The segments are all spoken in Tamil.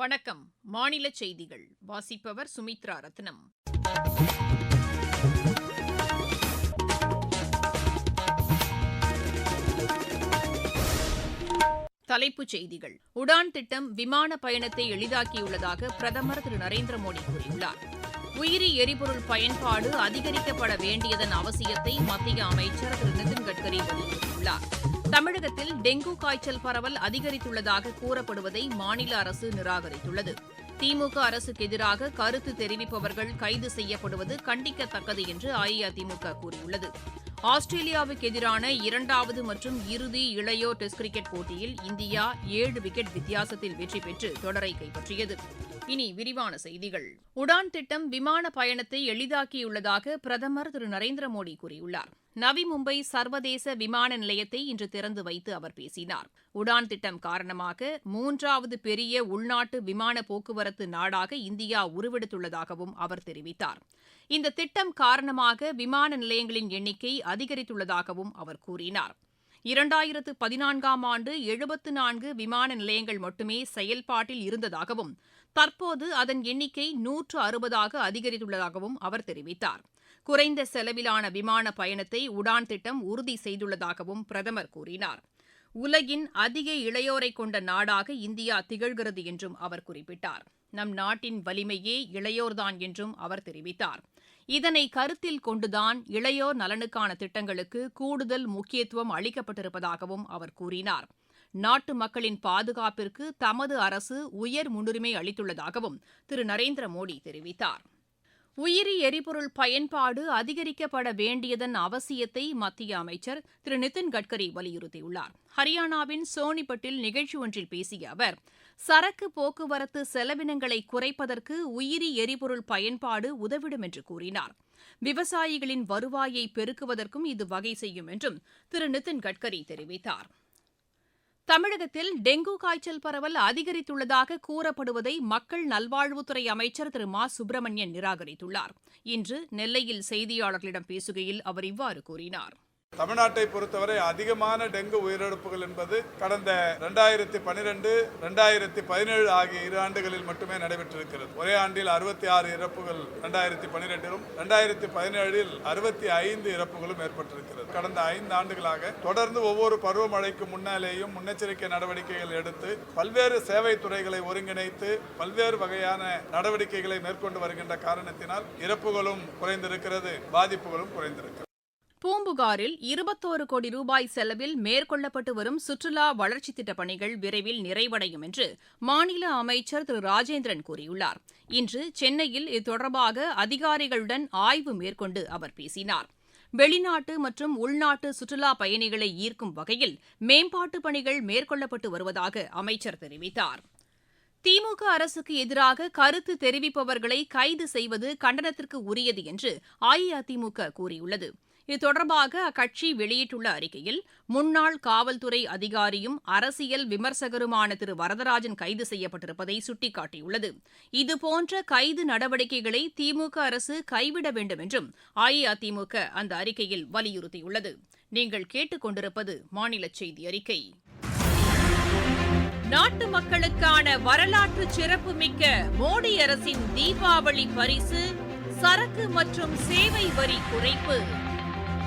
வணக்கம். மாநில செய்திகள். வாசிப்பவர் சுமித்ரா ரத்னம். தலைப்புச் செய்திகள். உடான் திட்டம் விமான பயணத்தை எளிதாக்கியுள்ளதாக பிரதமர் திரு நரேந்திர மோடி கூறியுள்ளார். உயிரி எரிபொருள் பயன்பாடு அதிகரிக்கப்பட வேண்டியதன் அவசியத்தை மத்திய அமைச்சர் திரு நிதின் கட்கரி வலியுறுத்தியுள்ளார். தமிழகத்தில் டெங்கு காய்ச்சல் பரவல் அதிகரித்துள்ளதாக கூறப்படுவதை மாநில அரசு நிராகரித்துள்ளது. திமுக அரசுக்கு எதிராக கருத்து தெரிவிப்பவர்கள் கைது செய்யப்படுவது கண்டிக்கத்தக்கது என்று அஇஅதிமுக கூறியுள்ளது. ஆஸ்திரேலியாவுக்கு எதிரான இரண்டாவது மற்றும் இறுதி இளையோர் டெஸ்ட் கிரிக்கெட் போட்டியில் இந்தியா ஏழு விக்கெட் வித்தியாசத்தில் வெற்றி பெற்று தொடரை கைப்பற்றியது. இனி விரிவான செய்திகள். உடான் திட்டம் விமான பயணத்தை எளிதாக்கியுள்ளதாக பிரதமர் திரு நரேந்திர மோடி கூறியுள்ளார். நவி மும்பை சர்வதேச விமான நிலையத்தை இன்று திறந்து வைத்து அவர் பேசினார். உடான் திட்டம் காரணமாக மூன்றாவது பெரிய உள்நாட்டு விமான போக்குவரத்து நாடாக இந்தியா உருவெடுத்துள்ளதாகவும் அவர் தெரிவித்தார். இந்த திட்டம் காரணமாக விமான நிலையங்களின் எண்ணிக்கை அதிகரித்துள்ளதாகவும் அவர் கூறினார். இரண்டாயிரத்து பதினான்காம் ஆண்டு எழுபத்து நான்கு விமான நிலையங்கள் மட்டுமே செயல்பாட்டில் இருந்ததாகவும் தற்போது அதன் எண்ணிக்கை நூற்று அறுபதாக அதிகரித்துள்ளதாகவும் அவர் தெரிவித்தார். குறைந்த செலவிலான விமான பயணத்தை உடான் திட்டம் உறுதி செய்துள்ளதாகவும் பிரதமர் கூறினார். உலகின் அதிக இளையோரை கொண்ட நாடாக இந்தியா திகழ்கிறது என்றும் அவர் குறிப்பிட்டார். நம் நாட்டின் வலிமையே இளையோர்தான் என்றும் அவர் தெரிவித்தார். இதனை கருத்தில் கொண்டுதான் இளையோர் நலனுக்கான திட்டங்களுக்கு கூடுதல் முக்கியத்துவம் அளிக்கப்பட்டிருப்பதாகவும் அவர் கூறினார். நாட்டு மக்களின் பாதுகாப்பிற்கு தமது அரசு உயர் முன்னுரிமை அளித்துள்ளதாகவும் திரு. நரேந்திர மோடி தெரிவித்தார். உயிரி எரிபொருள் பயன்பாடு அதிகரிக்கப்பட வேண்டியதன் அவசியத்தை மத்திய அமைச்சர் திரு. நிதின் கட்கரி வலியுறுத்தியுள்ளார். ஹரியானாவின் சோனிபட்டில் நிகழ்ச்சி ஒன்றில் பேசிய அவர் சரக்கு போக்குவரத்து செலவினங்களை குறைப்பதற்கு உயிரி எரிபொருள் பயன்பாடு உதவிடும் என்று கூறினார். விவசாயிகளின் வருவாயை பெருக்குவதற்கும் இது வகை செய்யும் என்றும் திரு. நிதின் கட்கரி தெரிவித்தார். தமிழகத்தில் டெங்கு காய்ச்சல் பரவல் அதிகரித்துள்ளதாக கூறப்படுவதை மக்கள் நல்வாழ்வுத்துறை அமைச்சர் திரு மா. சுப்பிரமணியன் நிராகரித்துள்ளார். இன்று நெல்லையில் செய்தியாளர்களிடம் பேசுகையில் அவர் இவ்வாறு கூறினார். தமிழ்நாட்டை பொறுத்தவரை அதிகமான டெங்கு உயிரிழப்புகள் என்பது கடந்த ரெண்டாயிரத்தி பனிரெண்டு ரெண்டாயிரத்தி பதினேழு ஆகிய இரு ஆண்டுகளில் மட்டுமே நடைபெற்றிருக்கிறது. ஒரே ஆண்டில் அறுபத்தி ஆறு இறப்புகள் ரெண்டாயிரத்தி பனிரெண்டிலும் ரெண்டாயிரத்தி பதினேழில் அறுபத்தி ஐந்து இறப்புகளும் ஏற்பட்டிருக்கிறது. கடந்த ஐந்து ஆண்டுகளாக தொடர்ந்து ஒவ்வொரு பருவமழைக்கு முன்னாலேயும் முன்னெச்சரிக்கை நடவடிக்கைகள் எடுத்து பல்வேறு சேவை துறைகளை ஒருங்கிணைத்து பல்வேறு வகையான நடவடிக்கைகளை மேற்கொண்டு வருகின்ற காரணத்தினால் இறப்புகளும் குறைந்திருக்கிறது பாதிப்புகளும் குறைந்திருக்கிறது. பூம்புகாரில் இருபத்தோரு கோடி ரூபாய் செலவில் மேற்கொள்ளப்பட்டு வரும் சுற்றுலா வளர்ச்சித் திட்டப் பணிகள் விரைவில் நிறைவடையும் என்று மாநில அமைச்சர் திரு ராஜேந்திரன் கூறியுள்ளார். இன்று சென்னையில் இது தொடர்பாக அதிகாரிகளுடன் ஆய்வு மேற்கொண்டு அவர் பேசினார். வெளிநாட்டு மற்றும் உள்நாட்டு சுற்றுலா பயணிகளை ஈர்க்கும் வகையில் மேம்பாட்டு பணிகள் மேற்கொள்ளப்பட்டு வருவதாக அமைச்சர் தெரிவித்தார். திமுக அரசுக்கு எதிராக கருத்து தெரிவிப்பவர்களை கைது செய்வது கண்டனத்திற்கு உரியது என்று அஇஅதிமுக கூறியுள்ளது. இது தொடர்பாக அக்கட்சி வெளியிட்டுள்ள அறிக்கையில் முன்னாள் காவல்துறை அதிகாரியும் அரசியல் விமர்சகருமான திரு. வரதராஜன் கைது செய்யப்பட்டிருப்பதை சுட்டிக்காட்டியுள்ளது. இதுபோன்ற கைது நடவடிக்கைகளை திமுக அரசு கைவிட வேண்டும் என்றும் அஇஅதிமுக அந்த அறிக்கையில் வலியுறுத்தியுள்ளது. நீங்கள் கேட்டுக்கொண்டிருப்பது மாநில செய்தி அறிக்கை. நாட்டு மக்களுக்கான வரலாற்று சிறப்புமிக்க மோடி அரசின் தீபாவளி பரிசு சரக்கு மற்றும் சேவை வரி குறைப்பு.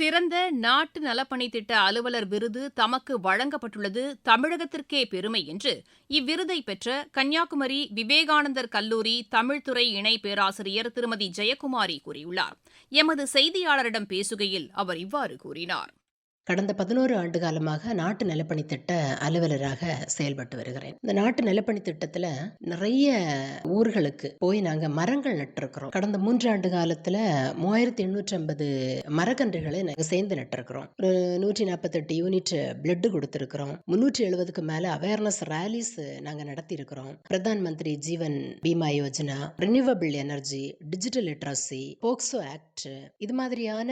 சிறந்த நாட்டு நலப்பணி திட்ட அலுவலர் விருது தமக்கு வழங்கப்பட்டுள்ளது தமிழகத்திற்கே பெருமை என்று இவ்விருதை பெற்ற கன்னியாகுமரி விவேகானந்தர் கல்லூரி தமிழ்துறை இணை பேராசிரியர் திருமதி ஜெயக்குமாரி கூறியுள்ளார். எமது செய்தியாளரிடம் பேசுகையில் அவர் இவ்வாறு கூறினார். கடந்த பதினோரு ஆண்டு காலமாக நாட்டு நிலப்பணி திட்ட அலுவலராக செயல்பட்டு வருகிறேன். இந்த நாட்டு நிலப்பணி திட்டத்தில் நிறைய ஊர்களுக்கு போய் நாங்கள் மரங்கள் நட்டிருக்கிறோம். கடந்த மூன்று ஆண்டு காலத்தில் மூவாயிரத்தி எண்ணூற்றி ஐம்பது மரக்கன்றுகளை நாங்கள் சேர்ந்து நட்டிருக்கிறோம். ஒரு நூற்றி நாற்பத்தெட்டு யூனிட் பிளட் கொடுத்துருக்குறோம். முந்நூற்றி எழுபதுக்கு மேலே அவேர்னஸ் ரேலிஸ் நாங்கள் நடத்தியிருக்கிறோம். Pradhan Mantri Jeevan Bima Yojana renewable energy digital literacy POCSO act இது மாதிரியான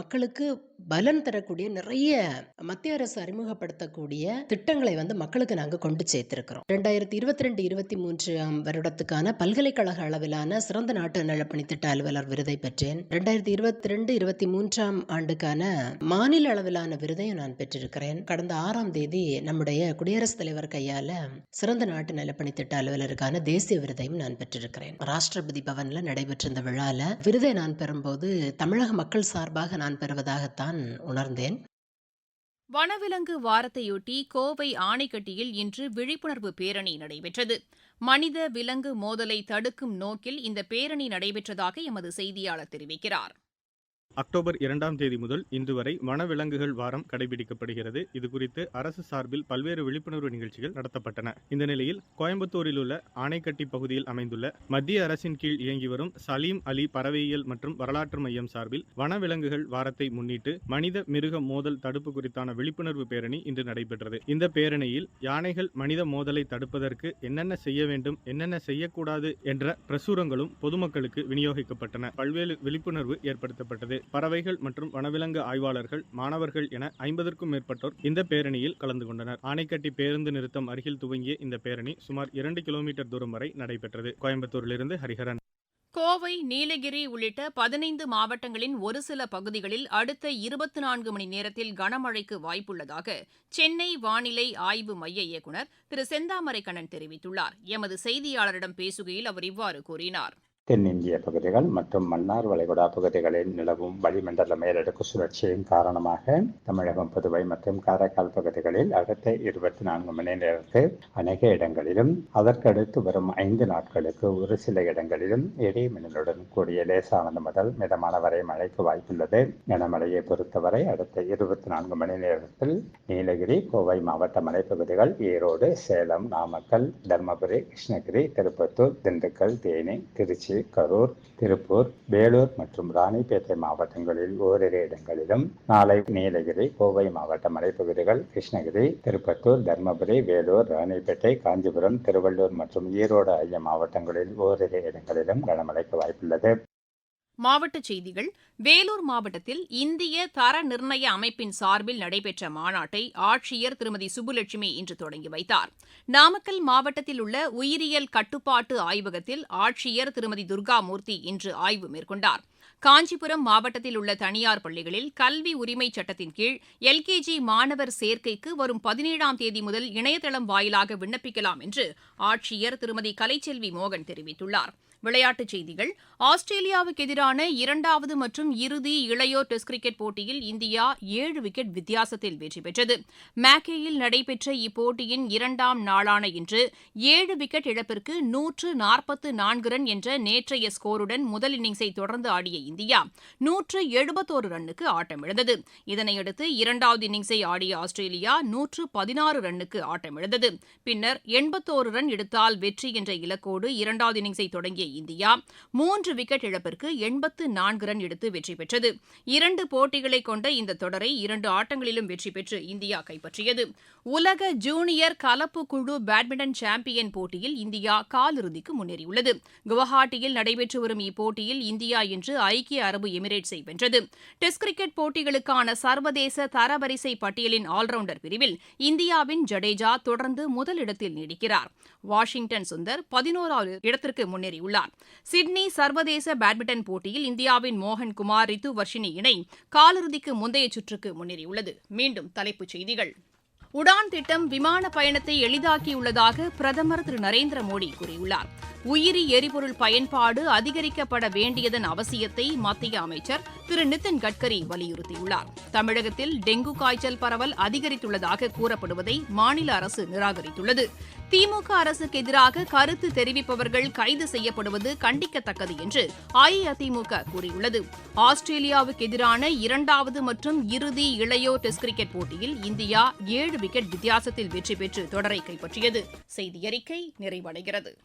மக்களுக்கு பலன் தரக்கூடிய நிறைய மத்திய அரசு அறிமுகப்படுத்தக்கூடிய திட்டங்களை வந்து மக்களுக்கு நாங்கள் கொண்டு சேர்த்திருக்கிறோம். ரெண்டாயிரத்தி இருபத்தி ரெண்டு இருபத்தி மூன்றாம் வருடத்துக்கான பல்கலைக்கழக அளவிலான சிறந்த நாட்டு நலப்பணி திட்ட அலுவலர் விருதை பெற்றேன். ரெண்டாயிரத்தி இருபத்தி ரெண்டு இருபத்தி மூன்றாம் ஆண்டுக்கான மாநில அளவிலான விருதையும் நான் பெற்றிருக்கிறேன். கடந்த ஆறாம் தேதி நம்முடைய குடியரசுத் தலைவர் கையால சிறந்த நாட்டு நலப்பணி திட்ட அலுவலருக்கான தேசிய விருதையும் நான் பெற்றிருக்கிறேன். ராஷ்டிரபதி பவன்ல நடைபெற்ற இந்த விழால விருதை நான் பெறும்போது தமிழக மக்கள் சார்பாக நான் பெறுவதாகத்தான் உணர்ந்தேன். வனவிலங்கு வாரத்தையொட்டி கோவை ஆணைக்கட்டியில் இன்று விழிப்புணர்வு பேரணி நடைபெற்றது. மனித விலங்கு மோதலை தடுக்கும் நோக்கில் இந்த பேரணி நடைபெற்றதாக எமது செய்தியாளர் தெரிவிக்கிறார். அக்டோபர் இரண்டாம் தேதி முதல் இன்று வரை வனவிலங்குகள் வாரம் கடைபிடிக்கப்படுகிறது. இது குறித்து அரசு சார்பில் பல்வேறு விழிப்புணர்வு நிகழ்ச்சிகள் நடத்தப்பட்டன. இந்த நிலையில் கோயம்புத்தூரில் உள்ள ஆனைக்கட்டி பகுதியில் அமைந்துள்ள மத்திய அரசின் கீழ் இயங்கி வரும் சலீம் அலி பறவையியல் மற்றும் வரலாற்று மையம் சார்பில் வனவிலங்குகள் வாரத்தை முன்னிட்டு மனித மிருக மோதல் தடுப்பு குறித்தான விழிப்புணர்வு பேரணி இன்று நடைபெற்றது. இந்த பேரணியில் யானைகள் மனித மோதலை தடுப்பதற்கு என்னென்ன செய்ய வேண்டும் என்னென்ன செய்யக்கூடாது என்ற பிரசுரங்களும் பொதுமக்களுக்கு விநியோகிக்கப்பட்டன. பல்வேறு விழிப்புணர்வு ஏற்படுத்தப்பட்டது. பறவைகள் மற்றும் வனவிலங்கு ஆய்வாளர்கள் மாணவர்கள் என ஐம்பதற்கும் மேற்பட்டோர் இந்த பேரணியில் கலந்து கொண்டனர். ஆனைக்கட்டி பேருந்து நிறுத்தம் அருகில் துவங்கிய இந்த பேரணி சுமார் இரண்டு கிலோமீட்டர் தூரம் வரை நடைபெற்றது. கோயம்புத்தூரிலிருந்து ஹரிஹரன். கோவை நீலகிரி உள்ளிட்ட பதினைந்து மாவட்டங்களின் ஒரு சில பகுதிகளில் அடுத்த இருபத்தி நான்கு மணி நேரத்தில் கனமழைக்கு வாய்ப்புள்ளதாக சென்னை வானிலை ஆய்வு மைய இயக்குநர் திரு செந்தாமரை கண்ணன் தெரிவித்துள்ளார். எமது செய்தியாளரிடம் பேசுகையில் அவர் இவ்வாறு கூறினார். தென்னிந்திய பகுதிகள் மற்றும் மன்னார் வளைகுடா பகுதிகளில் நிலவும் வளிமண்டல மேலடுக்கு சுழற்சியின் காரணமாக தமிழகம் புதுவை மற்றும் காரைக்கால் பகுதிகளில் அடுத்த இருபத்தி நான்கு மணி நேரத்தில் அநேக இடங்களிலும் அதற்கடுத்து வரும் ஐந்து நாட்களுக்கு ஒரு சில இடங்களிலும் இடைமின்னலுடன் கூடிய லேசானது முதல் மிதமான வரை மழைக்கு வாய்ப்புள்ளது. கனமழையை பொறுத்தவரை அடுத்த இருபத்தி நான்கு மணி நேரத்தில் நீலகிரி கோவை மாவட்ட மலைப்பகுதிகள் ஈரோடு சேலம் நாமக்கல் தர்மபுரி கிருஷ்ணகிரி திருப்பத்தூர் திண்டுக்கல் தேனி திருச்சி கரூர் திருப்பூர் வேலூர் மற்றும் ராணிப்பேட்டை மாவட்டங்களில் ஓரிரு இடங்களிலும் நாளை நீலகிரி கோவை மாவட்ட மலைப்பகுதிகள் கிருஷ்ணகிரி திருப்பத்தூர் தர்மபுரி வேலூர் ராணிப்பேட்டை காஞ்சிபுரம் திருவள்ளூர் மற்றும் ஈரோடு ஆகிய மாவட்டங்களில் ஓரிரு இடங்களிலும் கனமழைக்கு வாய்ப்புள்ளது. மாவட்டச் செய்திகள். வேலூர் மாவட்டத்தில் இந்திய தர நிர்ணய அமைப்பின் சார்பில் நடைபெற்ற மாநாட்டை ஆட்சியர் திருமதி சுப்புலட்சுமி இன்று தொடங்கி வைத்தார். நாமக்கல் மாவட்டத்தில் உள்ள உயிரியல் கட்டுப்பாட்டு ஆய்வகத்தில் ஆட்சியர் திருமதி துர்காமூர்த்தி இன்று ஆய்வு மேற்கொண்டார். காஞ்சிபுரம் மாவட்டத்தில் உள்ள தனியார் பள்ளிகளில் கல்வி உரிமைச் சட்டத்தின் கீழ் எல்கேஜி மாணவர் சேர்க்கைக்கு வரும் பதினேழாம் தேதி முதல் இணையதளம் வாயிலாக விண்ணப்பிக்கலாம் என்று ஆட்சியர் திருமதி கலைச்செல்வி மோகன் தெரிவித்துள்ளார். விளையாட்டுச் செய்திகள். ஆஸ்திரேலியாவுக்கு எதிரான இரண்டாவது மற்றும் இறுதி இளையோர் டெஸ்ட் கிரிக்கெட் போட்டியில் இந்தியா ஏழு விக்கெட் வித்தியாசத்தில் வெற்றி பெற்றது. மேக்கேயில் நடைபெற்ற இப்போட்டியின் இரண்டாம் நாளான இன்று ஏழு விக்கெட் இழப்பிற்கு நூற்று நாற்பத்து நான்கு ரன் என்ற நேற்றைய ஸ்கோருடன் முதல் இன்னிங்ஸை தொடர்ந்து ஆடிய இந்தியா நூற்று எழுபத்தோரு ரன்னுக்கு ஆட்டமிழந்தது. இதனையடுத்து இரண்டாவது இன்னிங்ஸை ஆடிய ஆஸ்திரேலியா நூற்று பதினாறு ரன்னுக்கு ஆட்டமிழந்தது. பின்னர் எண்பத்தோரு ரன் எடுத்தால் வெற்றி என்ற இலக்கோடு இரண்டாவது இன்னிங்ஸை தொடங்கிய இந்தியா மூன்று விக்கெட் இழப்பிற்கு எண்பத்து நான்கு ரன் எடுத்து வெற்றி பெற்றது. இரண்டு போட்டிகளை கொண்ட இந்த தொடரை இரண்டு ஆட்டங்களிலும் வெற்றி பெற்று இந்தியா கைப்பற்றியது. உலக ஜூனியர் கலப்பு குழு பேட்மிண்டன் சாம்பியன் போட்டியில் இந்தியா காலிறுதிக்கு முன்னேறியுள்ளது. குவஹாட்டியில் நடைபெற்று வரும் இப்போட்டியில் இந்தியா இன்று ஐக்கிய அரபு எமிரேட்ஸை வென்றது. டெஸ்ட் கிரிக்கெட் போட்டிகளுக்கான சர்வதேச தரவரிசை பட்டியலின் ஆல்ரவுண்டர் பிரிவில் இந்தியாவின் ஜடேஜா தொடர்ந்து முதலிடத்தில் நீடிக்கிறார். வாஷிங்டன் சுந்தர் பதினோராவது இடத்திற்கு முன்னேறியுள்ளார். சிட்னி சர்வதேச பேட்மிண்டன் போட்டியில் இந்தியாவின் மோகன் குமார் ரித்து வர்ஷினி இணை காலிறுதிக்கு முந்தைய சுற்றுக்கு முன்னேறியுள்ளது. மீண்டும் தலைப்புச் செய்திகள். உடான் திட்டம் விமான பயணத்தை எளிதாக்கியுள்ளதாக பிரதமர் திரு நரேந்திர மோடி கூறியுள்ளார். உயிரி எரிபொருள் பயன்பாடு அதிகரிக்கப்பட வேண்டியதன் அவசியத்தை மத்திய அமைச்சர் திரு நிதின் கட்கரி வலியுறுத்தியுள்ளார். தமிழகத்தில் டெங்கு காய்ச்சல் பரவல் அதிகரித்துள்ளதாக கூறப்படுவதை மாநில அரசு நிராகரித்துள்ளது. திமுக அரசுக்கு எதிராக கருத்து தெரிவிப்பவர்கள் கைது செய்யப்படுவது கண்டிக்கத்தக்கது என்று அஇஅதிமுக கூறியுள்ளது. ஆஸ்திரேலியாவுக்கு எதிரான இரண்டாவது மற்றும் இறுதி இளையோர் டெஸ்ட் கிரிக்கெட் போட்டியில் இந்தியா ஏழு விக்கெட் வித்தியாசத்தில் வெற்றி பெற்று தொடரை கைப்பற்றியது. செய்தி அறிக்கை நிறைவடைகிறது.